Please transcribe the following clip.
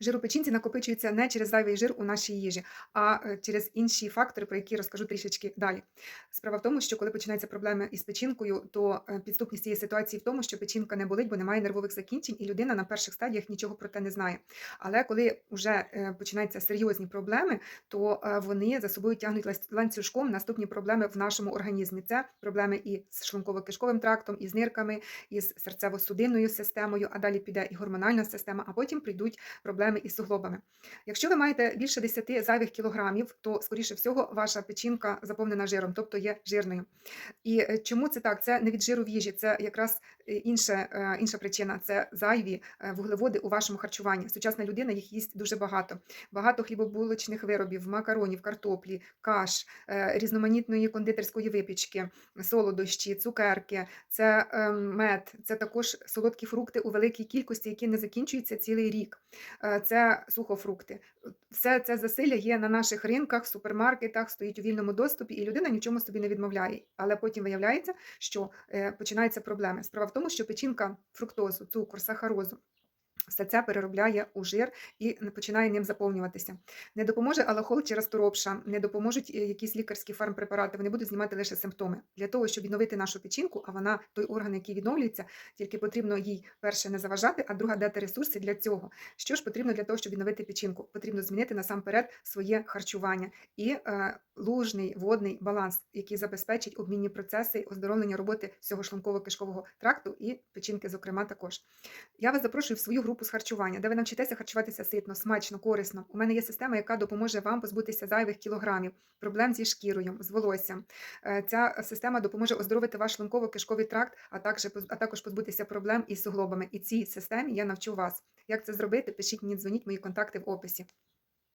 Жир у печінці накопичується не через зайвий жир у нашій їжі, а е, через інші фактори, про які розкажу трішечки далі. Справа в тому, що коли починаються проблеми із печінкою, то е, підступність цієї ситуації в тому, що печінка не болить, бо немає нервових закінчень, і людина на перших стадіях нічого про те не знає. Але коли вже починаються серйозні проблеми, то е, вони за собою тягнуть ланцюжком наступні проблеми в нашому організмі. Це проблеми і з шлунково-кишковим трактом, і з нирками, і з серцево-судинною системою, а далі піде і гормональна система, а потім прийдуть проблеми із суглобами. Якщо ви маєте більше 10 зайвих кілограмів, то скоріше всього ваша печінка заповнена жиром, тобто є жирною. І е, чому це так? Це не від жиру в їжі, це якраз е, інше, е, інша причина це зайві вуглеводи у вашому харчуванні. Сучасна людина їх їсть дуже багато. Багато хлібобулочних виробів, макаронів, картоплі, каш, різноманітної кондитерської випічки, солодощі, цукерки, це е, мед, це також солодкі фрукти у великій кількості, які не закінчуються цілий рік. Це сухофрукти. Все це засилля є на наших ринках, супермаркетах, стоїть у вільному доступі, і людина нічому собі не відмовляє. Але потім виявляється, що е, починаються проблеми. Справа в тому, що печінка фруктозу, цукор, сахарозу. Все це переробляє у жир і починає ним заповнюватися. Не допоможе алахол чи расторопша, не допоможуть е, якісь лікарські фармпрепарати, вони будуть знімати лише симптоми. Для того, щоб відновити нашу печінку, а вона той орган, який відновлюється, тільки потрібно їй перше не заважати, а друге дати ресурси для цього. Що ж потрібно для того, щоб відновити печінку? Потрібно змінити насамперед своє харчування і е, лужний водний баланс, який забезпечить обмінні процеси, оздоровлення роботи всього шлунково-кишкового тракту і печінки, зокрема, також. Я вас запрошую в свою групу з харчування, де ви навчитеся харчуватися ситно, смачно, корисно. У мене є система, яка допоможе вам позбутися зайвих кілограмів, проблем зі шкірою, з волоссям. Е, Ця система допоможе оздоровити ваш шлунково-кишковий тракт, а також, а також позбутися проблем із суглобами. І цій системі я навчу вас. Як це зробити? Пишіть мені, дзвоніть мої контакти в описі.